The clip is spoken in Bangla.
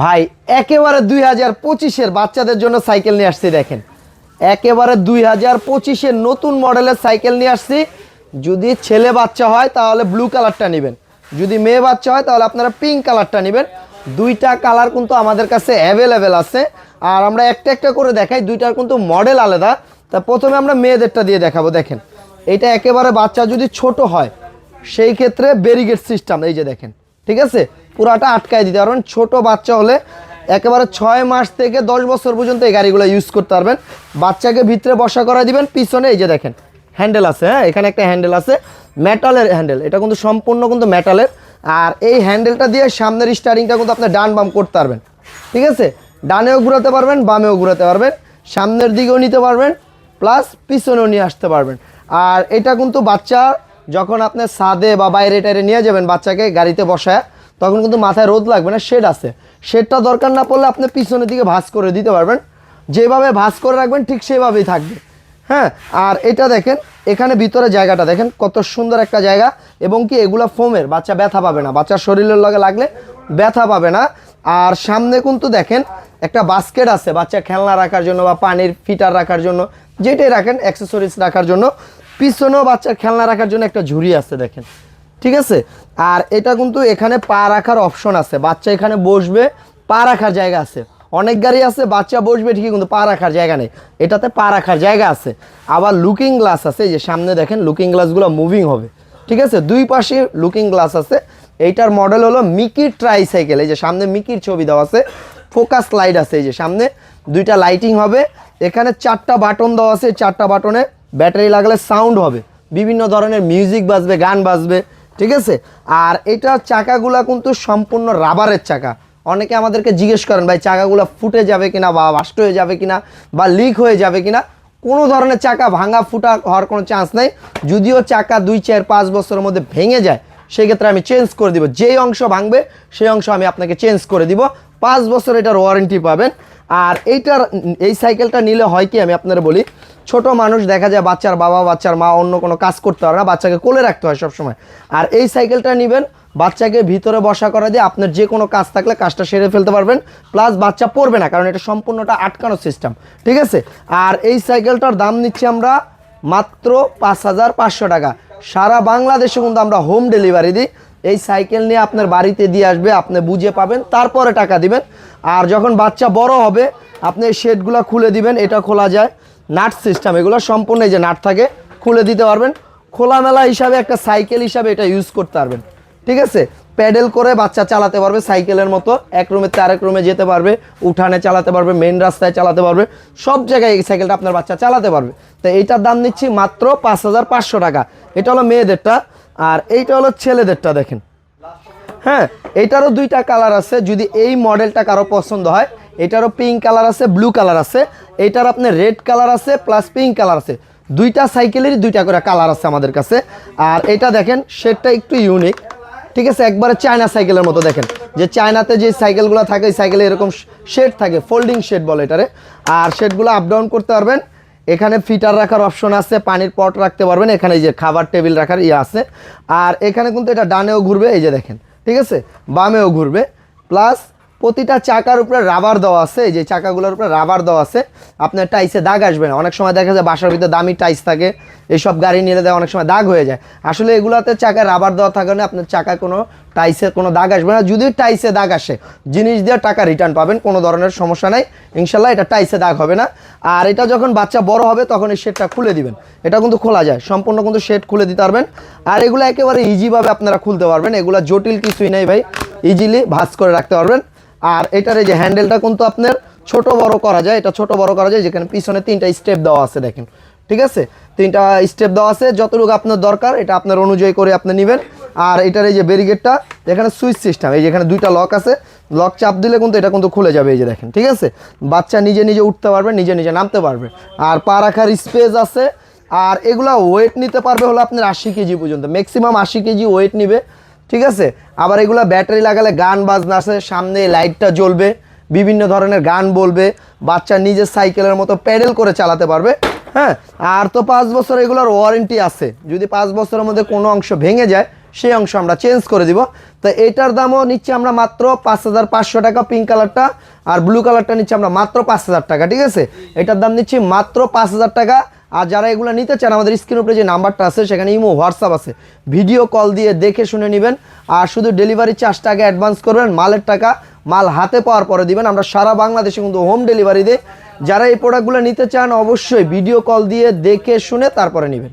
ভাই, একেবারে দুই হাজার পঁচিশের বাচ্চাদের জন্য সাইকেল নিয়ে আসছি, দেখেন। একেবারে দুই হাজার পঁচিশের নতুন মডেলের সাইকেল নিয়ে আসছি। যদি ছেলে বাচ্চা হয়, তাহলে ব্লু কালারটা নেবেন। যদি মেয়ে বাচ্চা হয়, তাহলে আপনারা পিঙ্ক কালারটা নেবেন। দুইটা কালার কিন্তু আমাদের কাছে অ্যাভেলেবেল আছে। আর আমরা একটা একটা করে দেখাই, দুইটার কিন্তু মডেল আলাদা। তা প্রথমে আমরা মেয়েদেরটা দিয়ে দেখাবো, দেখেন। এটা একেবারে বাচ্চা যদি ছোট হয়, সেই ক্ষেত্রে ব্যারিগেড সিস্টেম এই যে দেখেন, ঠিক আছে? পুরাটা আটকায় দিতে পারবেন। ছোট বাচ্চা হলে একেবারে ছয় মাস থেকে দশ বছর পর্যন্ত এই গাড়িগুলো ইউজ করতে পারবেন। বাচ্চাকে ভিতরে বসা করা দিবেন, পিছনে এই যে দেখেন হ্যান্ডেল আছে হ্যাঁ? এখানে একটা হ্যান্ডেল আছে মেটালের হ্যান্ডেল এটা কিন্তু সম্পূর্ণ কিন্তু মেটালের আর এই হ্যান্ডেলটা দিয়ে সামনের স্টারিংটা কিন্তু আপনি ডান বাম করতে পারবেন। ঠিক আছে? ডানেও ঘুরাতে পারবেন, বামেও ঘুরাতে পারবেন, সামনের দিকেও নিতে পারবেন প্লাস পিছনেও নিয়ে আসতে পারবেন। আর এটা কিন্তু বাচ্চা যখন আপনি সাদে বা বাইরে টাইরে নিয়ে যাবেন বাচ্চাকে গাড়িতে বসায় তখন কিন্তু মাথায় রোদ লাগবে না শেড আছে। শেডটা দরকার না পড়লে আপনি পিছনের দিকে ভাঁজ করে দিতে পারবেন। যেভাবে ভাঁজ করে রাখবেন, ঠিক সেভাবেই থাকবে। হ্যাঁ আর এটা দেখেন, এখানে ভিতরে জায়গাটা দেখেন, কত সুন্দর একটা জায়গা। এবং কি এগুলো ফোমের, বাচ্চা ব্যথা পাবে না। বাচ্চার শরীরের লগে লাগলে ব্যথা পাবে না। আর সামনে কিন্তু দেখেন, একটা বাস্কেট আছে, বাচ্চা খেলনা রাখার জন্য বা পানির ফিটার রাখার জন্য, যেটাই রাখেন অ্যাক্সেসরিজ রাখার জন্য। পিছনেও বাচ্চার খেলনা রাখার জন্য একটা ঝুড়ি আছে, দেখেন। ঠিক আছে? আর এটা কিন্তু এখানে পা রাখার অপশন আছে। বাচ্চা এখানে বসবে, পা রাখার জায়গা আছে। অনেক গাড়ি আছে, বাচ্চা বসবে ঠিকই, কিন্তু পা রাখার জায়গা নেই। এটাতে পা রাখার জায়গা আছে। আবার লুকিং গ্লাস আছে, এই যে সামনে দেখেন লুকিং গ্লাসগুলো মুভিং হবে। ঠিক আছে? দুই পাশে লুকিং গ্লাস আছে। এইটার মডেল হলো মিকির ট্রাইসাইকেল এই যে সামনে মিকির ছবি দেওয়া আছে। ফোকাস লাইট আছে, এই যে সামনে। দুইটা লাইটিং হবে। এখানে চারটা বাটন দেওয়া আছে। চারটা বাটনে ব্যাটারি লাগলে সাউন্ড হবে। বিভিন্ন ধরনের মিউজিক বাজবে, গান বাজবে। ঠিক আছে? আর এটা চাকাগুলা কিন্তু সম্পূর্ণ রাবারের চাকা। অনেকে আমাদেরকে জিজ্ঞেস করেন, ভাই, চাকাগুলো ফুটে যাবে কিনা বা বাস্ট হয়ে যাবে কিনা বা লিক হয়ে যাবে কিনা? কোনো ধরনের চাকা ভাঙা ফুটা হওয়ার কোনো চান্স নেই। যদিও চাকা দুই, চার, পাঁচ বছরের মধ্যে ভেঙে যায়, সেক্ষেত্রে আমি চেঞ্জ করে দিব। যেই অংশ ভাঙবে, সেই অংশ আমি আপনাকে চেঞ্জ করে দিব। পাঁচ বছর এটার ওয়ারেন্টি পাবেন। আর এইটার, এই সাইকেলটা নিলে হয় কি? আমি আপনারা বলি ছোট মানুষ দেখা যায় বাচ্চার বাবা, বাচ্চার মা অন্য কোনো কাজ করতে পারে না, বাচ্চাকে কোলে রাখতে হয় সবসময়। আর এই সাইকেলটা নেবেন, বাচ্চাকে ভিতরে বসা করা দিয়ে আপনার যে কোনো কাজ থাকলে কাজটা সেরে ফেলতে পারবেন প্লাস বাচ্চা পড়বে না, কারণ এটা সম্পূর্ণটা আটকানো সিস্টেম ঠিক আছে? আর এই সাইকেলটার দাম নিচ্ছি আমরা মাত্র পাঁচ হাজার পাঁচশো টাকা। সারা বাংলাদেশে কিন্তু আমরা হোম ডেলিভারি দিই। এই সাইকেল নিয়ে আপনার বাড়িতে দিয়ে আসবে, আপনি বুঝে পাবেন, তারপরে টাকা দিবেন। আর যখন বাচ্চা বড় হবে, আপনি এই শেডগুলো খুলে দিবেন, এটা খোলা যায়। নাট সিস্টেম, এগুলো সম্পূর্ণ এই যে নাট থাকে, খুলে দিতে পারবেন। খোলামেলা হিসাবে একটা সাইকেল হিসাবে এটা ইউজ করতে পারবেন। ঠিক আছে? প্যাডেল করে বাচ্চা চালাতে পারবে সাইকেলের মতো। এক রুমে আরেক রুমে যেতে পারবে, উঠানে চালাতে পারবে মেন রাস্তায় চালাতে পারবে। সব জায়গায় এই সাইকেলটা আপনার বাচ্চা চালাতে পারবে। তো এইটার দাম নিচ্ছি মাত্র পাঁচ হাজার পাঁচশো টাকা। এটা হলো মেয়েদেরটা। আর এইটা হলো ছেলেদেরটা, দেখেন। হ্যাঁ এটারও দুইটা কালার আছে। যদি এই মডেলটা কারও পছন্দ হয় এটারও পিঙ্ক কালার আছে ব্লু কালার আছে। এটার আপনার রেড কালার আছে প্লাস পিঙ্ক কালার আছে। দুইটা সাইকেলেরই দুইটা করে কালার আছে আমাদের কাছে। আর এটা দেখেন শেডটা একটু ইউনিক ঠিক আছে, একবারে চায়না সাইকেলের মতো দেখেন। যে চায়নাতে যে সাইকেলগুলো থাকে এই সাইকেলে এরকম শেড থাকে ফোল্ডিং শেড বলে এটারে। আর শেডগুলো আপ ডাউন করতে পারবেন। এখানে ফিটার রাখার অপশন আছে, পানির পট রাখতে পারবেন। এখানে এই যে খাবার টেবিল রাখার ইয়ে আছে। আর এখানে কিন্তু এটা ডানেও ঘুরবে, এই যে দেখেন। ঠিক আছে, বামেও ঘুরবে। প্লাস প্রতিটা চাকার উপরে রাবার দেওয়া আছে যে চাকাগুলোর উপরে রাবার দেওয়া আছে, আপনার টাইসে দাগ আসবে না। অনেক সময় দেখা যায় বাসার ভিতরে দামি টাইস থাকে, এইসব গাড়ি নিয়ে দেয়, অনেক সময় দাগ হয়ে যায়। আসলে এগুলোতে চাকায় রাবার দেওয়া থাকে না আপনার চাকায় কোনো টাইসে কোনো দাগ আসবে না। যদি টাইসে দাগ আসে, জিনিস দিয়ে টাকা রিটার্ন পাবেন, কোনো ধরনের সমস্যা নাই। ইনশাল্লাহ এটা টাইসে দাগ হবে না। আর এটা যখন বাচ্চা বড় হবে, তখন এই শেডটা খুলে দিবেন। এটা কিন্তু খোলা যায়, সম্পূর্ণ কিন্তু শেড খুলে দিতে পারবেন। আর এগুলো একেবারে ইজিভাবে আপনারা খুলতে পারবেন। এগুলো জটিল কিছুই নেই ভাই ইজিলি ভাঁজ করে রাখতে পারবেন। আর এটার এই যে হ্যান্ডেলটা কিন্তু আপনার ছোট বড় করা যায়, এটা ছোট বড় করা যায়, যেখানে পিছনে তিনটা স্টেপ দেওয়া আছে দেখেন, ঠিক আছে? তিনটা স্টেপ দেওয়া আছে, যতটুকু আপনার দরকার, এটা আপনার অনুযায়ী করে আপনি নেবেন। আর এটার এই যে ব্যারিগেডটা এখানে সুইচ সিস্টেম এই যেখানে দুইটা লক আছে লক চাপ দিলে কিন্তু এটা কিন্তু খুলে যাবে, এই যে দেখেন, ঠিক আছে? বাচ্চা নিজে নিজে উঠতে পারবে, নিজে নিজে নামতে পারবে। আর পা রাখার স্পেস আছে, আর এগুলা ওয়েট নিতে পারবে হলো আপনার আশি কেজি পর্যন্ত ম্যাক্সিমাম আশি কেজি ওয়েট নিবে। ঠিক আছে? আবার এগুলো ব্যাটারি লাগালে গান বাজনা আছে সামনে লাইটটা জ্বলবে, বিভিন্ন ধরনের গান বলবে, বাচ্চা নিজের সাইকেলের মতো প্যাডেল করে চালাতে পারবে হ্যাঁ? আর তো পাঁচ বছর এগুলোর ওয়ারেন্টি আছে। যদি পাঁচ বছরের মধ্যে কোনো অংশ ভেঙে যায়, সেই অংশ আমরা চেঞ্জ করে দিব। তো এটার দামও নিচ্ছি আমরা মাত্র পাঁচ হাজার পাঁচশো টাকা পিঙ্ক কালারটা আর ব্লু কালারটা নিচ্ছি আমরা মাত্র পাঁচ হাজার টাকা, ঠিক আছে? এটার দাম নিচ্ছি মাত্র পাঁচ হাজার টাকা। আর যারা এগুলো নিতে চান, আমাদের স্ক্রিন উপরে যে নাম্বারটা আছে, সেখানে ইমো, হোয়াটসঅ্যাপ আছে। ভিডিও কল দিয়ে দেখে শুনে নেবেন। আর শুধু ডেলিভারি চার্জটা আগে অ্যাডভান্স করবেন, মালের টাকা, মাল হাতে পাওয়ার পরে দিবেন। আমরা সারা বাংলাদেশে কিন্তু হোম ডেলিভারি দিই। যারা এই প্রোডাক্টগুলো নিতে চান, অবশ্যই ভিডিও কল দিয়ে দেখে শুনে তারপরে নেবেন।